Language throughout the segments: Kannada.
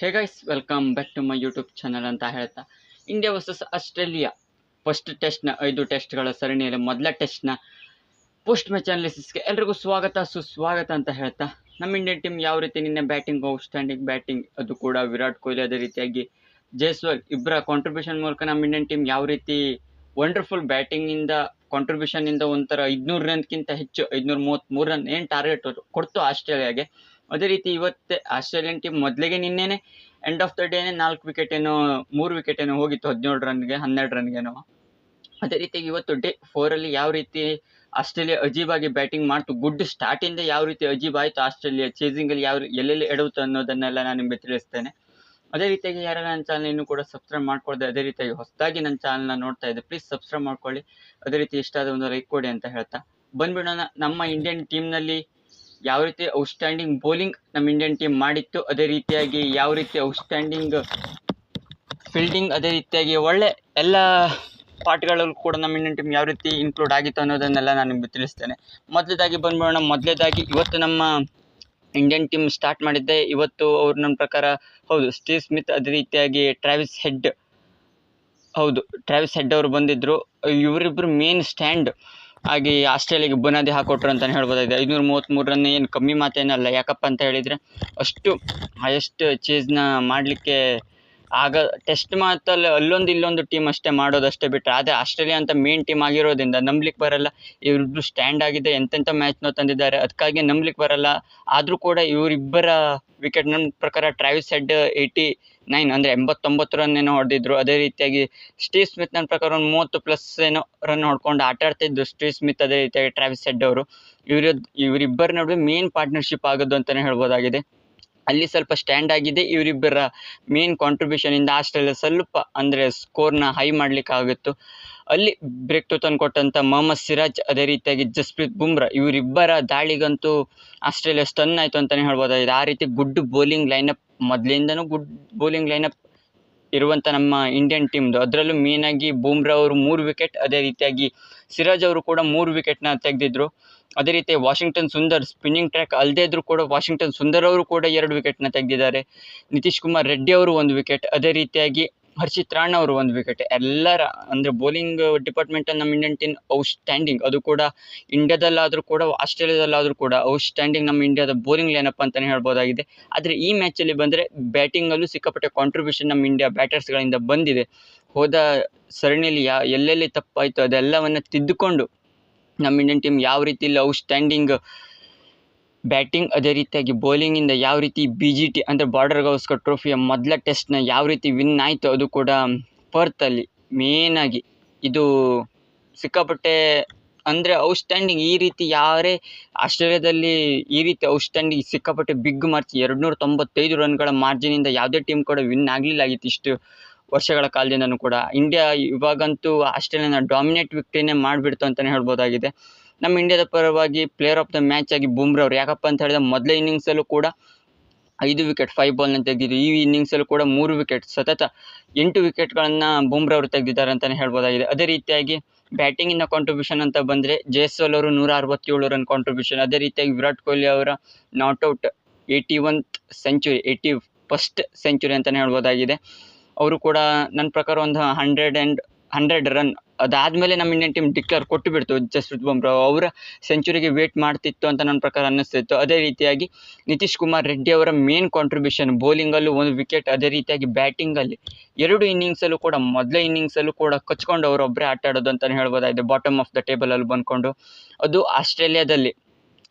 Hey guys welcome back to my YouTube channel ಅಂತ ಹೇಳ್ತಾ. ಇಂಡಿಯಾ ವರ್ಸಸ್ ಆಸ್ಟ್ರೇಲಿಯಾ ಫಸ್ಟ್ ಟೆಸ್ಟ್ನ ಐದು ಟೆಸ್ಟ್ಗಳ ಸರಣಿಯಲ್ಲಿ ಮೊದಲ ಟೆಸ್ಟ್ನ ಪೋಸ್ಟ್ ಮ್ಯಾಚ್ ಅನಾಲಿಸಿಸ್ಗೆ ಎಲ್ರಿಗೂ ಸ್ವಾಗತ, ಸುಸ್ವಾಗತ ಅಂತ ಹೇಳ್ತಾ. ನಮ್ಮ ಇಂಡಿಯನ್ ಟೀಮ್ ಯಾವ ರೀತಿ ನಿನ್ನೆ ಬ್ಯಾಟಿಂಗ್ ಔಟ್ಸ್ಟ್ಯಾಂಡಿಂಗ್ ಬ್ಯಾಟಿಂಗ್ ಅದು ಕೂಡ ವಿರಾಟ್ ಕೊಹ್ಲಿ ಅದೇ ರೀತಿಯಾಗಿ ಜೈಸ್ವಾಲ್ ಇಬ್ಬರ ಕಾಂಟ್ರಿಬ್ಯೂಷನ್ ಮೂಲಕ ನಮ್ಮ ಇಂಡಿಯನ್ ಟೀಮ್ ಯಾವ ರೀತಿ ವಂಡರ್ಫುಲ್ ಬ್ಯಾಟಿಂಗಿಂದ ಕಾಂಟ್ರಿಬ್ಯೂಷನಿಂದ ಒಂಥರ ಐದುನೂರು ರನ್ಗಿಂತ ಹೆಚ್ಚು, ಐದುನೂರ ಮೂವತ್ತ್ಮೂರು ರನ್ ಏನು ಟಾರ್ಗೆಟ್ ಕೊಡ್ತು ಆಸ್ಟ್ರೇಲಿಯಾಗೆ. ಅದೇ ರೀತಿ ಇವತ್ತೇ ಆಸ್ಟ್ರೇಲಿಯನ್ ಟೀಮ್ ಮೊದಲಿಗೆ ನಿನ್ನೆನೆ ಎಂಡ್ ಆಫ್ ದ ಡೇನೆ ನಾಲ್ಕು ವಿಕೆಟ್ ಏನೋ, ಮೂರು ವಿಕೆಟ್ ಏನೋ ಹೋಗಿತ್ತು, ಹದಿನೇಳು ರನ್ಗೆ ಹನ್ನೆರಡು ರನ್ಗೇನೋ ಅದೇ ರೀತಿ ಇವತ್ತು ಡೇ ಫೋರಲ್ಲಿ ಯಾವ ರೀತಿ ಆಸ್ಟ್ರೇಲಿಯಾ ಅಜೀಬಾಗಿ ಬ್ಯಾಟಿಂಗ್ ಮಾಡ್ತು, ಗುಡ್ ಸ್ಟಾರ್ಟಿಂದ ಯಾವ ರೀತಿ ಅಜೀಬ್ ಆಯಿತು ಆಸ್ಟ್ರೇಲಿಯಾ ಚೇಸಿಂಗಲ್ಲಿ ಯಾವ ಎಲ್ಲೆಲ್ಲಿ ಎಡುತ್ತೆ ಅನ್ನೋದನ್ನೆಲ್ಲ ನಾನು ನಿಮಗೆ ತಿಳಿಸ್ತೇನೆ. ಅದೇ ರೀತಿಯಾಗಿ ಯಾರು ನನ್ನ ಚಾನಲ್ ಇನ್ನೂ ಕೂಡ ಸಬ್ಸ್ಕ್ರೈಬ್ ಮಾಡ್ಕೊಳ್ದೆ ಅದೇ ರೀತಿಯಾಗಿ ಹೊಸದಾಗಿ ನನ್ನ ಚಾನಲ್ನ ನೋಡ್ತಾ ಇದ್ದೆ ಪ್ಲೀಸ್ ಸಬ್ಸ್ಕ್ರೈಬ್ ಮಾಡ್ಕೊಳ್ಳಿ. ಅದೇ ರೀತಿ ಇಷ್ಟ ಆದ ಒಂದು ಲೈಕ್ ಕೊಡಿ ಅಂತ ಹೇಳ್ತಾ. ಬಂದ್ಬಿಡೋಣ ನಮ್ಮ ಇಂಡಿಯನ್ ಟೀಮ್ನಲ್ಲಿ ಯಾವ ರೀತಿ ಔಟ್ಸ್ಟ್ಯಾಂಡಿಂಗ್ ಬೌಲಿಂಗ್ ನಮ್ಮ ಇಂಡಿಯನ್ ಟೀಮ್ ಮಾಡಿತ್ತು, ಅದೇ ರೀತಿಯಾಗಿ ಯಾವ ರೀತಿ ಔಟ್ಸ್ಟ್ಯಾಂಡಿಂಗ್ ಫೀಲ್ಡಿಂಗ್ ಅದೇ ರೀತಿಯಾಗಿ ಒಳ್ಳೆ ಎಲ್ಲ ಪಾರ್ಟ್ಗಳಲ್ಲೂ ಕೂಡ ನಮ್ಮ ಇಂಡಿಯನ್ ಟೀಮ್ ಯಾವ ರೀತಿ ಇನ್ಕ್ಲೂಡ್ ಆಗಿತ್ತು ಅನ್ನೋದನ್ನೆಲ್ಲ ನಾನು ನಿಮಗೆ ತಿಳಿಸ್ತೇನೆ. ಮೊದಲೇದಾಗಿ ಬಂದ್ಬಿಡೋಣ. ಮೊದಲೇದಾಗಿ ಇವತ್ತು ನಮ್ಮ ಇಂಡಿಯನ್ ಟೀಮ್ ಸ್ಟಾರ್ಟ್ ಮಾಡಿದ್ದೆ. ಇವತ್ತು ಅವ್ರು ನನ್ನ ಪ್ರಕಾರ, ಹೌದು ಸ್ಟೀವ್ ಸ್ಮಿತ್ ಅದೇ ರೀತಿಯಾಗಿ ಟ್ರಾವಿಸ್ ಹೆಡ್ ಹೌದು ಟ್ರಾವಿಸ್ ಹೆಡ್ ಅವರು ಬಂದಿದ್ದರು ಇವರಿಬ್ಬರು ಮೇನ್ ಸ್ಟ್ಯಾಂಡ್ ಆಗಿ ಆಸ್ಟ್ರೇಲಿಯಾಗೆ ಬುನಾದಿ ಹಾಕೊಟ್ರು ಅಂತಲೇ ಹೇಳ್ಬೋದಾಗಿದೆ. ಐನೂರ ಮೂವತ್ತ್ಮೂರು ರನ್ ಏನು ಕಮ್ಮಿ ಮಾತೇನಲ್ಲ. ಯಾಕಪ್ಪ ಅಂತ ಹೇಳಿದರೆ ಅಷ್ಟು ಹೈಯೆಸ್ಟ್ ಚೇಸ್ನ ಮಾಡಲಿಕ್ಕೆ ಆಗ ಟೆಸ್ಟ್ ಮಾತಲ್ಲಿ ಅಲ್ಲೊಂದು ಇಲ್ಲೊಂದು ಟೀಮ್ ಅಷ್ಟೇ ಮಾಡೋದಷ್ಟೇ ಬಿಟ್ಟರೆ ಆದರೆ ಆಸ್ಟ್ರೇಲಿಯಾ ಅಂತ ಮೇನ್ ಟೀಮ್ ಆಗಿರೋದ್ರಿಂದ ನಂಬಲಿಕ್ಕೆ ಬರಲ್ಲ. ಇವ್ರಿಬ್ರು ಸ್ಟ್ಯಾಂಡ್ ಆಗಿದೆ ಎಂತೆಂಥ ಮ್ಯಾಚ್ನೂ ತಂದಿದ್ದಾರೆ. ಅದಕ್ಕಾಗಿ ನಂಬ್ಲಿಕ್ಕೆ ಬರಲ್ಲ. ಆದರೂ ಕೂಡ ಇವರಿಬ್ಬರ ವಿಕೆಟ್ ನನ್ನ ಪ್ರಕಾರ ಟ್ರಾವಿಸ್ ಹೆಡ್ ಏಯ್ಟಿ ನೈನ್ ಅಂದರೆ ಎಂಬತ್ತೊಂಬತ್ತು ರನ್ ಏನೋ ಹೊಡೆದಿದ್ರು. ಅದೇ ರೀತಿಯಾಗಿ ಸ್ಟೀವ್ ಸ್ಮಿತ್ ನನ್ನ ಪ್ರಕಾರ ಒಂದು ಮೂವತ್ತು ಪ್ಲಸ್ ಏನೋ ರನ್ ಹೊಡ್ಕೊಂಡು ಆಟ ಆಡ್ತಿದ್ದು ಸ್ಟೀವ್ ಸ್ಮಿತ್ ಅದೇ ರೀತಿಯಾಗಿ ಟ್ರಾವಿಸ್ ಹೆಡ್ ಅವರು. ಇವರು ಇವರಿಬ್ಬರ ನಡುವೆ ಮೇನ್ ಪಾರ್ಟ್ನರ್ಶಿಪ್ ಆಗೋದು ಅಂತಲೇ ಹೇಳ್ಬೋದಾಗಿದೆ. ಅಲ್ಲಿ ಸ್ವಲ್ಪ ಸ್ಟ್ಯಾಂಡ್ ಆಗಿದೆ. ಇವರಿಬ್ಬರ ಮೇನ್ ಕಾಂಟ್ರಿಬ್ಯೂಷನಿಂದ ಆಸ್ಟ್ರೇಲಿಯಾ ಸ್ವಲ್ಪ ಅಂದರೆ ಸ್ಕೋರ್ನ ಹೈ ಮಾಡಲಿಕ್ಕಾಗಿತ್ತು. ಅಲ್ಲಿ ಬ್ರೇಕ್ ಟು ತಂದು ಕೊಟ್ಟಂಥ ಮೊಹಮ್ಮದ್ ಸಿರಾಜ್, ಅದೇ ರೀತಿಯಾಗಿ ಜಸ್ಪ್ರೀತ್ ಬುಮ್ರಾ, ಇವರಿಬ್ಬರ ದಾಳಿಗಂತೂ ಆಸ್ಟ್ರೇಲಿಯಾ ಸ್ಟನ್ ಆಯಿತು ಅಂತಲೇ ಹೇಳ್ಬೋದಾಗಿದೆ. ಆ ರೀತಿ ಗುಡ್ ಬೌಲಿಂಗ್ ಲೈನಪ್ ಮೊದಲಿಂದನೂ ಗುಡ್ ಬೌಲಿಂಗ್ ಲೈನಪ್ ಇರುವಂಥ ನಮ್ಮ ಇಂಡಿಯನ್ ಟೀಮ್ದು ಅದರಲ್ಲೂ ಮೇಯ್ನಾಗಿ ಬೂಮ್ರಾ ಅವರು ಮೂರು ವಿಕೆಟ್ ಅದೇ ರೀತಿಯಾಗಿ ಸಿರಾಜ್ ಅವರು ಕೂಡ ಮೂರು ವಿಕೆಟ್ನ ತೆಗೆದಿದ್ರು. ಅದೇ ರೀತಿ ವಾಷಿಂಗ್ಟನ್ ಸುಂದರ್ ಸ್ಪಿನ್ನಿಂಗ್ ಟ್ರ್ಯಾಕ್ ಅಲ್ಲದೇ ಇದ್ರೂ ಕೂಡ ವಾಷಿಂಗ್ಟನ್ ಸುಂದರ್ ಅವರು ಕೂಡ ಎರಡು ವಿಕೆಟ್ನ ತೆಗೆದಿದ್ದಾರೆ. ನಿತೀಶ್ ಕುಮಾರ್ ರೆಡ್ಡಿ ಅವರು ಒಂದು ವಿಕೆಟ್ ಅದೇ ರೀತಿಯಾಗಿ ಹರ್ಷಿತ್ ರಾಣ್ ಅವರು ಒಂದು ವಿಕೆಟ್. ಎಲ್ಲರ ಅಂದರೆ ಬೌಲಿಂಗ್ ಡಿಪಾರ್ಟ್ಮೆಂಟ್ ನಮ್ಮ ಇಂಡಿಯನ್ ಟೀಮ್ ಔಟ್ಸ್ಟ್ಯಾಂಡಿಂಗ್ ಅದು ಕೂಡ ಇಂಡಿಯಾದಲ್ಲಾದರೂ ಕೂಡ, ಆಸ್ಟ್ರೇಲಿಯಾದಲ್ಲಾದರೂ ಕೂಡ ಔಟ್ಸ್ಟ್ಯಾಂಡಿಂಗ್ ನಮ್ಮ ಇಂಡಿಯಾದ ಬೌಲಿಂಗ್ ಲೈನಪ್ ಅಂತಲೇ ಹೇಳ್ಬೋದಾಗಿದೆ. ಆದರೆ ಈ ಮ್ಯಾಚಲ್ಲಿ ಬಂದರೆ ಬ್ಯಾಟಿಂಗಲ್ಲೂ ಸಿಕ್ಕಾಪಟ್ಟೆ ಕಾಂಟ್ರಿಬ್ಯೂಷನ್ ನಮ್ಮ ಇಂಡಿಯಾ ಬ್ಯಾಟರ್ಸ್ಗಳಿಂದ ಬಂದಿದೆ. ಹೋದ ಸರಣಿಯಲ್ಲಿ ಯಾ, ಎಲ್ಲೆಲ್ಲಿ ತಪ್ಪಾಯಿತು ಅದೆಲ್ಲವನ್ನು ತಿದ್ದುಕೊಂಡು ನಮ್ಮ ಇಂಡಿಯನ್ ಟೀಮ್ ಯಾವ ರೀತಿಯಲ್ಲಿ ಔಟ್ಸ್ಟ್ಯಾಂಡಿಂಗ್ ಬ್ಯಾಟಿಂಗ್ ಅದೇ ರೀತಿಯಾಗಿ ಬೌಲಿಂಗಿಂದ ಯಾವ ರೀತಿ ಬಿ ಜಿ ಟಿ ಅಂದರೆ ಬಾರ್ಡರ್ ಗೌಸ್ಕರ್ ಟ್ರೋಫಿಯ ಮೊದಲ ಟೆಸ್ಟ್ನ ಯಾವ ರೀತಿ ವಿನ್ ಆಯಿತು ಅದು ಕೂಡ ಪರ್ತಲ್ಲಿ ಮೇನಾಗಿ ಇದು ಸಿಕ್ಕಾಪಟ್ಟೆ ಅಂದರೆ ಔಟ್ಸ್ಟ್ಯಾಂಡಿಂಗ್ ಈ ರೀತಿ ಯಾರೇ ಆಸ್ಟ್ರೇಲಿಯಾದಲ್ಲಿ ಈ ರೀತಿ ಔಟ್ಸ್ಟ್ಯಾಂಡಿಂಗ್ ಸಿಕ್ಕಾಪಟ್ಟೆ ಬಿಗ್ ಮಾರ್ಚ್ ಎರಡು ನೂರ ತೊಂಬತ್ತೈದು ರನ್ಗಳ ಮಾರ್ಜಿನಿಂದ ಯಾವುದೇ ಟೀಮ್ ಕೂಡ ವಿನ್ ಆಗಲಿಲ್ಲ ಆಗಿತ್ತು ಇಷ್ಟು ವರ್ಷಗಳ ಕಾಲದಿಂದನೂ ಕೂಡ. ಇಂಡಿಯಾ ಇವಾಗಂತೂ ಆಸ್ಟ್ರೇಲಿಯಾನ ಡಾಮಿನೇಟ್ ವಿಕ್ಟ್ರಿನೇ ಮಾಡಿಬಿಡ್ತು ಅಂತಲೇ ಹೇಳ್ಬೋದಾಗಿದೆ. ನಮ್ಮ ಇಂಡಿಯಾದ ಪರವಾಗಿ ಪ್ಲೇಯರ್ ಆಫ್ ದ ಮ್ಯಾಚ್ ಆಗಿ ಬುಮ್ರಾ ಅವರು. ಯಾಕಪ್ಪ ಅಂತ ಹೇಳಿದ್ರೆ ಮೊದಲ ಇನ್ನಿಂಗ್ಸಲ್ಲೂ ಕೂಡ ಐದು ವಿಕೆಟ್ ಫೈವ್ ಬಾಲ್ನ ತೆಗೆದಿದ್ದು ಈ ಇನ್ನಿಂಗ್ಸಲ್ಲೂ ಕೂಡ ಮೂರು ವಿಕೆಟ್ ಸತತ ಎಂಟು ವಿಕೆಟ್ಗಳನ್ನು ಬುಮ್ರಾ ಅವರು ತೆಗೆದಿದ್ದಾರೆ ಅಂತಲೇ ಹೇಳ್ಬೋದಾಗಿದೆ. ಅದೇ ರೀತಿಯಾಗಿ ಬ್ಯಾಟಿಂಗಿನ ಕಾಂಟ್ರಿಬ್ಯೂಷನ್ ಅಂತ ಬಂದರೆ ಜೈಸ್ವಾಲ್ ಅವರು ನೂರ ಅರವತ್ತೇಳು ರನ್ ಕಾಂಟ್ರಿಬ್ಯೂಷನ್ ಅದೇ ರೀತಿಯಾಗಿ ವಿರಾಟ್ ಕೊಹ್ಲಿ ಅವರ not out eighty one century eighty first century ಅಂತಲೇ ಹೇಳ್ಬೋದಾಗಿದೆ. ಅವರು ಕೂಡ ನನ್ನ ಪ್ರಕಾರ ಒಂದು ಹಂಡ್ರೆಡ್ ಆ್ಯಂಡ್ ಹಂಡ್ರೆಡ್ ರನ್ ಅದಾದಮೇಲೆ ನಮ್ಮ ಇಂಡಿಯನ್ ಟೀಮ್ ಡಿಕ್ಲೇರ್ ಕೊಟ್ಟು ಬಿಡ್ತು ಜಸ್ಪ್ರೀತ್ ಬುಮ್ರಾ ಅವರ ಸೆಂಚುರಿಗೆ ವೇಟ್ ಮಾಡ್ತಿತ್ತು ಅಂತ ನನ್ನ ಪ್ರಕಾರ ಅನ್ನಿಸ್ತಿತ್ತು. ಅದೇ ರೀತಿಯಾಗಿ ನಿತೀಶ್ ಕುಮಾರ್ ರೆಡ್ಡಿ ಅವರ ಮೇನ್ ಕಾಂಟ್ರಿಬ್ಯೂಷನ್ ಬೌಲಿಂಗಲ್ಲೂ ಒಂದು ವಿಕೆಟ್ ಅದೇ ರೀತಿಯಾಗಿ ಬ್ಯಾಟಿಂಗಲ್ಲಿ ಎರಡು ಇನ್ನಿಂಗ್ಸಲ್ಲೂ ಕೂಡ, ಮೊದಲ ಇನ್ನಿಂಗ್ಸಲ್ಲೂ ಕೂಡ ಕಚ್ಕೊಂಡು ಅವರೊಬ್ಬರೇ ಆಟ ಆಡೋದು ಅಂತಲೇ ಹೇಳ್ಬೋದಾಗಿದೆ ಬಾಟಮ್ ಆಫ್ ದ ಟೇಬಲಲ್ಲಿ ಬಂದ್ಕೊಂಡು. ಅದು ಆಸ್ಟ್ರೇಲಿಯಾದಲ್ಲಿ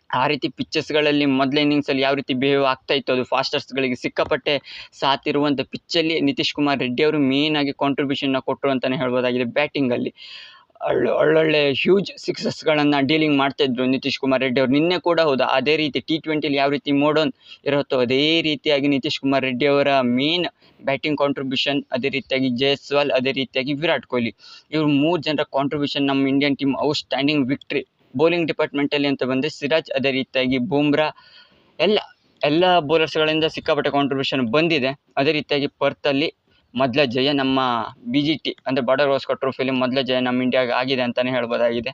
ಆ ರೀತಿ ಪಿಚ್ಚಸ್ಗಳಲ್ಲಿ ಮೊದಲ ಇನ್ನಿಂಗ್ಸಲ್ಲಿ ಯಾವ ರೀತಿ ಬಿಹೇವ್ ಆಗ್ತಾ ಇತ್ತು ಅದು ಫಾಸ್ಟರ್ಸ್ಗಳಿಗೆ ಸಿಕ್ಕಾಪಟ್ಟೆ ಸಾತಿರುವಂಥ ಪಿಚ್ಚಲ್ಲಿ ನಿತೀಶ್ ಕುಮಾರ್ ರೆಡ್ಡಿ ಅವರು ಮೇಯ್ನಾಗಿ ಕಾಂಟ್ರಿಬ್ಯೂಷನ್ನ ಕೊಟ್ಟರು ಅಂತಲೇ ಹೇಳ್ಬೋದಾಗಿದೆ ಬ್ಯಾಟಿಂಗಲ್ಲಿ ಒಳ್ಳೆ, ಒಳ್ಳೊಳ್ಳೆ ಹ್ಯೂಜ್ ಸಿಕ್ಸಸ್ಗಳನ್ನು ಡೀಲಿಂಗ್ ಮಾಡ್ತಾಯಿದ್ರು ನಿತೀಶ್ ಕುಮಾರ್ ರೆಡ್ಡಿ ಅವರು. ನಿನ್ನೆ ಕೂಡ ಹೌದು, ಅದೇ ರೀತಿ ಟಿ ಟ್ವೆಂಟಿಲಿ ಯಾವ ರೀತಿ ಮೋಡೋನ್ ಇರುತ್ತೋ ಅದೇ ರೀತಿಯಾಗಿ ನಿತೀಶ್ ಕುಮಾರ್ ರೆಡ್ಡಿ ಅವರ ಮೇನ್ ಬ್ಯಾಟಿಂಗ್ ಕಾಂಟ್ರಿಬ್ಯೂಷನ್ ಅದೇ ರೀತಿಯಾಗಿ ಜೈಸ್ವಾಲ್, ಅದೇ ರೀತಿಯಾಗಿ ವಿರಾಟ್ ಕೊಹ್ಲಿ. ಇವರು ಮೂರು ಜನರ ಕಾಂಟ್ರಿಬ್ಯೂಷನ್ ನಮ್ಮ Indian team outstanding victory bowling ಡಿಪಾರ್ಟ್ಮೆಂಟಲ್ಲಿ ಅಂತ ಬಂದರೆ ಸಿರಾಜ್ ಅದೇ ರೀತಿಯಾಗಿ ಬೂಮ್ರಾ ಎಲ್ಲ ಎಲ್ಲ ಬೌಲರ್ಸ್ಗಳಿಂದ ಸಿಕ್ಕಾಪಟ್ಟೆ ಕಾಂಟ್ರಿಬ್ಯೂಷನ್ ಬಂದಿದೆ. ಅದೇ ರೀತಿಯಾಗಿ ಪರ್ತಲ್ಲಿ ಮೊದಲ ಜಯ ನಮ್ಮ ಬಿ ಜಿ ಟಿ ಅಂದರೆ ಬಾರ್ಡರ್ ಗವಾಸ್ಕರ್ ಟ್ರೋಫಿಲಿ ಮೊದಲ ಜಯ ನಮ್ಮ ಇಂಡಿಯಾಗೆ ಆಗಿದೆ ಅಂತಲೇ ಹೇಳ್ಬೋದಾಗಿದೆ.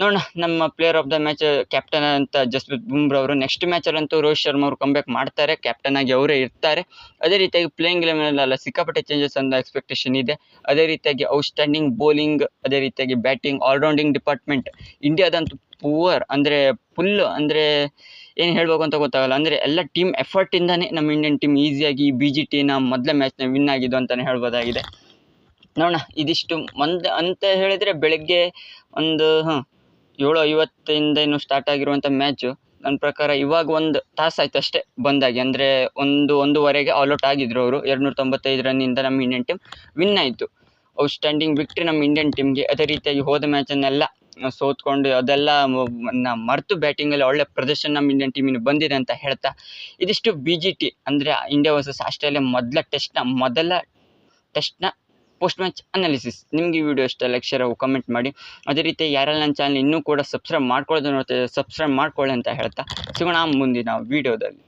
ನೋಡೋಣ, ನಮ್ಮ player of the match captain ಅಂತ ಜಸ್ಪ್ರೀತ್ ಬುಮ್ರಾ ಅವರು ನೆಕ್ಸ್ಟ್ ಮ್ಯಾಚಲ್ಲಂತೂ ರೋಹಿತ್ ಶರ್ಮಾ ಅವರು ಕಂಬ್ಯಾಕ್ ಮಾಡ್ತಾರೆ. ಕ್ಯಾಪ್ಟನ್ ಆಗಿ ಅವರೇ ಇರ್ತಾರೆ. ಅದೇ ರೀತಿಯಾಗಿ ಪ್ಲೇಯಿಂಗ್ ಲೆವೆನಲ್ಲ ಸಿಕ್ಕಾಪಟ್ಟೆ ಚೇಂಜಸ್ ಅನ್ನೋ ಎಕ್ಸ್ಪೆಕ್ಟೇಷನ್ ಇದೆ. ಅದೇ ರೀತಿಯಾಗಿ ಔಟ್ಸ್ಟ್ಯಾಂಡಿಂಗ್ ಬೌಲಿಂಗ್ ಅದೇ ರೀತಿಯಾಗಿ ಬ್ಯಾಟಿಂಗ್ ಆಲ್ರೌಂಡಿಂಗ್ ಡಿಪಾರ್ಟ್ಮೆಂಟ್ ಇಂಡಿಯಾದಂತೂ ಪೂವರ್ ಅಂದರೆ ಫುಲ್ ಅಂದರೆ ಏನು ಹೇಳಬೇಕು ಅಂತ ಗೊತ್ತಾಗಲ್ಲ. ಅಂದರೆ ಎಲ್ಲ ಟೀಮ್ ಎಫರ್ಟಿಂದನೇ ನಮ್ಮ ಇಂಡಿಯನ್ ಟೀಮ್ ಈಸಿಯಾಗಿ ಬಿ ಜಿ ಟಿನ ಮೊದಲ ಮ್ಯಾಚ್ನ ವಿನ್ ಆಗಿದ್ದು ಅಂತಲೇ ಹೇಳ್ಬೋದಾಗಿದೆ. ನೋಡೋಣ, ಇದಿಷ್ಟು. ಮಂದ ಅಂತ ಹೇಳಿದರೆ ಬೆಳಗ್ಗೆ ಒಂದು ಹಾಂ ಏಳು ಐವತ್ತಿಂದ ಇನ್ನು ಸ್ಟಾರ್ಟ್ ಆಗಿರುವಂಥ ಮ್ಯಾಚು ನನ್ನ ಪ್ರಕಾರ ಇವಾಗ ಒಂದು ತಾಸು ಆಯ್ತು ಅಷ್ಟೇ ಬಂದಾಗಿ. ಅಂದರೆ ಒಂದು ಒಂದೂವರೆಗೆ ಔಟ್ ಆಗಿದ್ರು ಅವರು. ಎರಡುನೂರ ತೊಂಬತ್ತೈದು ರನ್ನಿಂದ ನಮ್ಮ ಇಂಡಿಯನ್ ಟೀಮ್ ವಿನ್ ಆಯಿತು. ಔಟ್ಸ್ಟ್ಯಾಂಡಿಂಗ್ ವಿಕ್ಟ್ರಿ ನಮ್ಮ ಇಂಡಿಯನ್ ಟೀಮ್ಗೆ ಅದೇ ರೀತಿಯಾಗಿ ಹೋದ ಮ್ಯಾಚನ್ನೆಲ್ಲ ಸೋತ್ಕೊಂಡು ಅದೆಲ್ಲ ಮರೆತು ಬ್ಯಾಟಿಂಗಲ್ಲಿ ಒಳ್ಳೆ ಪ್ರದರ್ಶನ ನಮ್ಮ ಇಂಡಿಯನ್ ಟೀಮಿನ ಬಂದಿದೆ ಅಂತ ಹೇಳ್ತಾ ಇದಿಷ್ಟು ಬಿ ಜಿ ಟಿ ಅಂದರೆ ಇಂಡಿಯಾ ವರ್ಸಸ್ ಆಸ್ಟ್ರೇಲಿಯಾ ಮೊದಲ ಟೆಸ್ಟ್ನ ಮೊದಲ ಟೆಸ್ಟ್ನ ಪೋಸ್ಟ್ ಮ್ಯಾಚ್ ಅನಾಲಿಸಿಸ್ ನಿಮಗೆ ಈ ವಿಡಿಯೋ ಇಷ್ಟ ಲೈಕ್ ಶೇರ್ ಕಮೆಂಟ್ ಮಾಡಿ. ಅದೇ ರೀತಿ ಯಾರೆಲ್ಲ ನನ್ನ ಚಾನಲ್ ಇನ್ನೂ ಕೂಡ ಸಬ್ಸ್ಕ್ರೈಬ್ ಮಾಡ್ಕೊಳ್ಳೋದು ನೋಡ್ತಾ ಸಬ್ಸ್ಕ್ರೈಬ್ ಮಾಡ್ಕೊಳ್ಳಿ ಅಂತ ಹೇಳ್ತಾ ಸಿಗೋಣ ಮುಂದಿನ ವೀಡಿಯೋದಲ್ಲಿ